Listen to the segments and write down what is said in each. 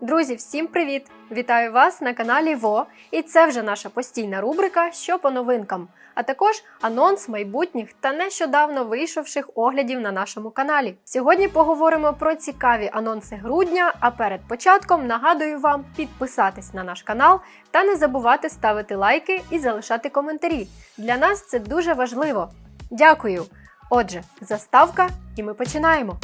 Друзі, всім привіт! Вітаю вас на каналі ВО. І це вже наша постійна рубрика Що по новинкам, а також анонс майбутніх та нещодавно вийшовших оглядів на нашому каналі. Сьогодні поговоримо про цікаві анонси грудня. А перед початком нагадую вам підписатись на наш канал та не забувати ставити лайки і залишати коментарі. Для нас це дуже важливо. Дякую! Отже, заставка, і ми починаємо.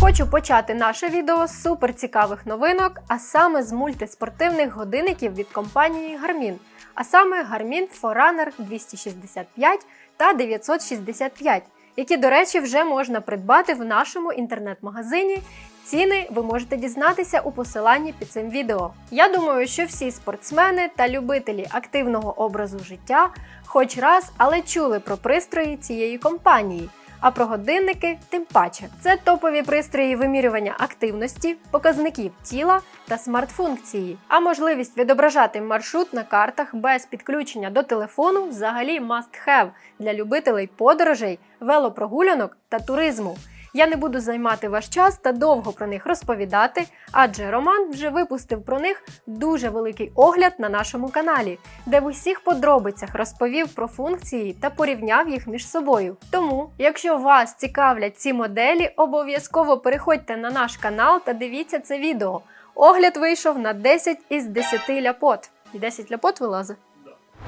Хочу почати наше відео з суперцікавих новинок, а саме з мультиспортивних годинників від компанії Garmin, а саме Garmin Forerunner 265 та 965, які, до речі, вже можна придбати в нашому інтернет-магазині. Ціни ви можете дізнатися у посиланні під цим відео. Я думаю, що всі спортсмени та любителі активного образу життя хоч раз, але чули про пристрої цієї компанії. А про годинники тим паче. Це топові пристрої вимірювання активності, показників тіла та смарт-функції. А можливість відображати маршрут на картах без підключення до телефону взагалі must have для любителей подорожей, велопрогулянок та туризму. Я не буду займати ваш час та довго про них розповідати, адже Роман вже випустив про них дуже великий огляд на нашому каналі, де в усіх подробицях розповів про функції та порівняв їх між собою. Тому, якщо вас цікавлять ці моделі, обов'язково переходьте на наш канал та дивіться це відео. Огляд вийшов на 10 із 10 ляпот. І 10 ляпот вилазить?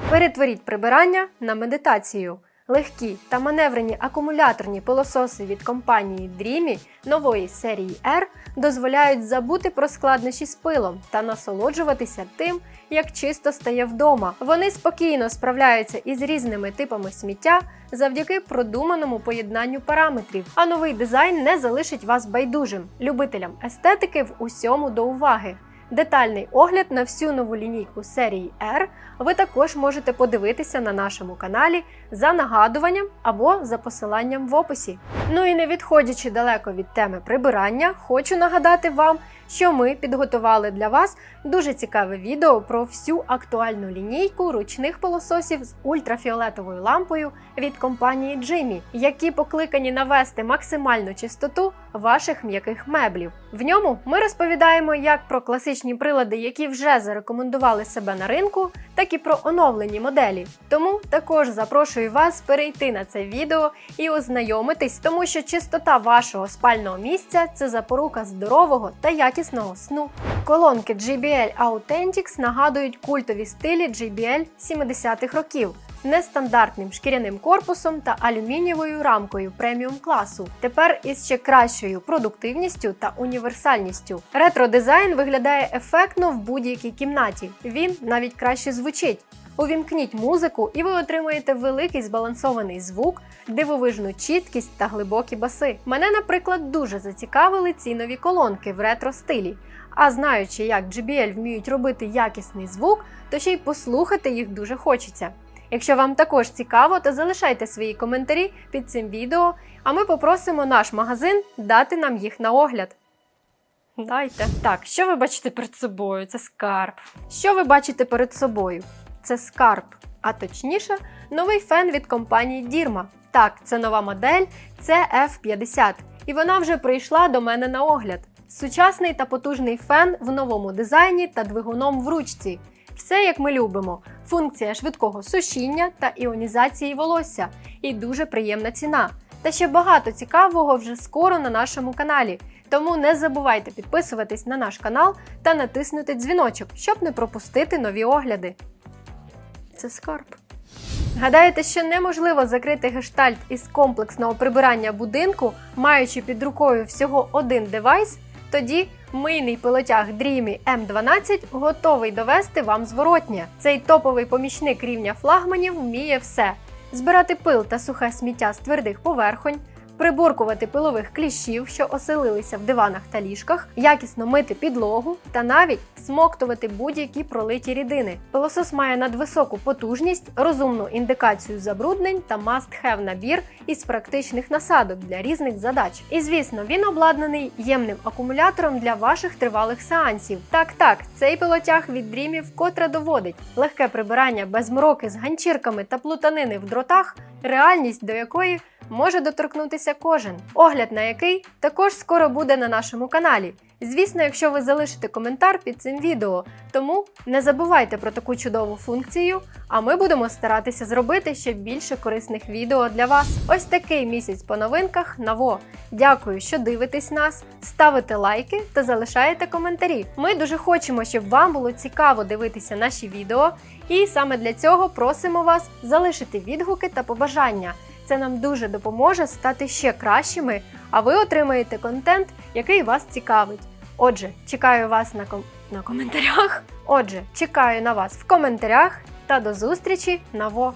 Перетворіть прибирання на медитацію. Легкі та маневрені акумуляторні пилососи від компанії Dreamy нової серії R дозволяють забути про складнощі з пилом та насолоджуватися тим, як чисто стає вдома. Вони спокійно справляються із різними типами сміття завдяки продуманому поєднанню параметрів. А новий дизайн не залишить вас байдужим, любителям естетики в усьому до уваги. Детальний огляд на всю нову лінійку серії R ви також можете подивитися на нашому каналі за нагадуванням або за посиланням в описі. Ну і не відходячи далеко від теми прибирання, хочу нагадати вам, що ми підготували для вас дуже цікаве відео про всю актуальну лінійку ручних пилососів з ультрафіолетовою лампою від компанії Jimmy, які покликані навести максимальну чистоту ваших м'яких меблів. В ньому ми розповідаємо як про класичні прилади, які вже зарекомендували себе на ринку, так і про оновлені моделі. Тому також запрошую вас перейти на це відео і ознайомитись, тому що чистота вашого спального місця це запорука здорового та якісного сну. Колонки JBL Authentics нагадують культові стилі JBL 70-х років. Нестандартним шкіряним корпусом та алюмінієвою рамкою преміум класу. Тепер із ще кращою продуктивністю та універсальністю. Ретро-дизайн виглядає ефектно в будь-якій кімнаті. Він навіть краще звучить. Увімкніть музику, і ви отримаєте великий збалансований звук, дивовижну чіткість та глибокі баси. Мене, наприклад, дуже зацікавили ці нові колонки в ретро стилі. А знаючи, як JBL вміють робити якісний звук, то ще й послухати їх дуже хочеться. Якщо вам також цікаво, то залишайте свої коментарі під цим відео, а ми попросимо наш магазин дати нам їх на огляд. Дайте. Так, що ви бачите перед собою? Це скарб. Що ви бачите перед собою? Це скарб, а точніше, новий фен від компанії Дірма. Так, це нова модель CF50, і вона вже прийшла до мене на огляд. Сучасний та потужний фен в новому дизайні та двигуном в ручці. Все як ми любимо. Функція швидкого сушіння та іонізації волосся і дуже приємна ціна. Та ще багато цікавого вже скоро на нашому каналі. Тому не забувайте підписуватись на наш канал та натиснути дзвіночок, щоб не пропустити нові огляди. Це скарб. Гадаєте, що неможливо закрити гештальт із комплексного прибирання будинку, маючи під рукою всього один девайс? Тоді мийний пилотяг Dreamy M12 готовий довести вам зворотнє. Цей топовий помічник рівня флагманів вміє все: збирати пил та сухе сміття з твердих поверхонь, приборкувати пилових кліщів, що оселилися в диванах та ліжках, якісно мити підлогу та навіть смоктувати будь-які пролиті рідини. Пилосос має надвисоку потужність, розумну індикацію забруднень та must-have набір із практичних насадок для різних задач. І звісно, він обладнаний ємним акумулятором для ваших тривалих сеансів. Так, так, цей пилотяг від Dreamy вкотре доводить легке прибирання без мороки з ганчірками та плутанини в дротах, реальність до якої може доторкнутися кожен, огляд на який також скоро буде на нашому каналі. Звісно, якщо ви залишите коментар під цим відео, тому не забувайте про таку чудову функцію, а ми будемо старатися зробити ще більше корисних відео для вас. Ось такий місяць по новинках Наво. Дякую, що дивитесь нас, ставите лайки та залишаєте коментарі. Ми дуже хочемо, щоб вам було цікаво дивитися наші відео, і саме для цього просимо вас залишити відгуки та побажання. Це нам дуже допоможе стати ще кращими, а ви отримаєте контент, який вас цікавить. Отже, чекаю вас на, ком... на коментарях. Отже, чекаю на вас в коментарях та до зустрічі на ВО!